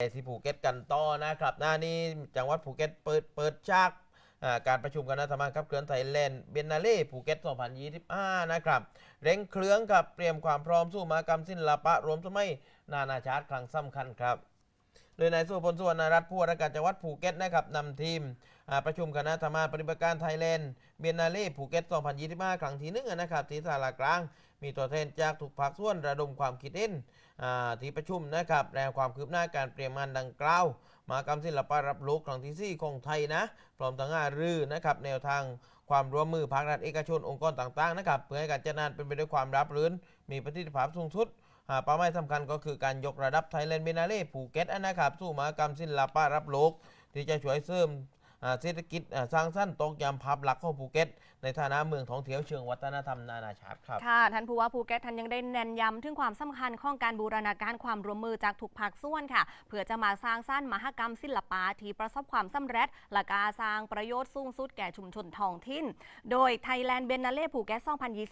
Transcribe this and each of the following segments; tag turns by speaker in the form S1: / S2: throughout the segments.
S1: ที่ภูเก็ตกันต่อนะครับ หน้านี้จังหวัดภูเก็ตเปิดเปิดฉากการประชุมคณะทำงานขับเคลื่อนไทยแลนด์เบนนาเล่ภูเก็ต 2025 นะครับเร่งเครื่องกับเตรียมความพร้อมสู้มหากรรมศิลปะรวมสมัยนานาชาติครั้งสำคัญครับ โดยนายสุพลสุวรรณรัตน์ผู้ว่าราชการจังหวัดภูเก็ตนะครับนำทีมประชุมคณะทำงาปฏิบัติการไทยแลนด์เบนนาเล่ภูเก็ต 2025 ครั้งที่หนึ่งนะครับที่ศาลากลาง มีตัวแทนจากทุกภาคส่วนระดมความคิดเห็นที่ประชุมนะครับแนวความคืบหน้าการเตรียมงานดังกล่าวมากรรมศิลปะรับโลกครั้งที่ 4 ของไทยนะพร้อมทั้งหารือนะครับแนวทางความร่วมมือภาครัฐเอกชนองค์กรต่างๆนะครับเพื่อให้การจัดงานเป็นไปด้วยความราบรื่นมีประสิทธิภาพสูงสุด เป้าหมายสำคัญก็คือการยกระดับไทยแลนด์เบนาเล่ภูเก็ตนะครับ สู่มหากรรมศิลปะรับโลก ที่จะช่วยเสริม เศรษฐกิจสร้างสรรค์ตกย้ำภาพลักษณ์ของภูเก็ต ในฐานะเมืองท่องเที่ยวเชิงวัฒนธรรมนานาชาติครับ
S2: ค่ะท่านผู้ว่าภูเก็ตท่านยังได้เน้นย้ำถึงความสำคัญของการบูรณาการความร่วมมือจากทุกภาคส่วนค่ะ เพื่อจะมาสร้างสรรค์มหกรรมศิลปะที่ประสบความสำเร็จและการสร้างประโยชน์สูงสุดแก่ชุมชนท้องถิ่น โดย Thailand b e n n a l e ภูเก็ต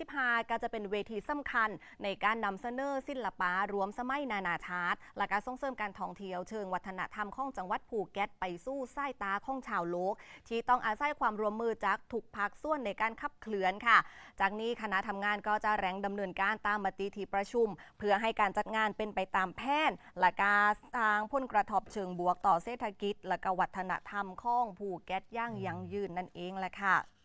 S2: 2025 ก็จะเป็นเวทีสำคัญ ในการนำเสนอศิลปะรวมสมัยนานาชาติ และการส่งเสริมการท่องเที่ยวเชิงวัฒนธรรมของจังหวัดภูเก็ตไปสู้สายตาของชาวโลก ที่ต้องอาศัยความร่วมมือจากทุกภาคส่วนในการขับเคลื่อนค่ะ จากนี้คณะทำงานก็จะแรงดำเนินการตามมติที่ประชุม เพื่อให้การจัดงานเป็นไปตามแผนและการสร้างผลกระทบเชิงบวกต่อเศรษฐกิจ และก็วัฒนธรรมของภูเก็ตย่างยั่งยืนนั่นเองแหละค่ะ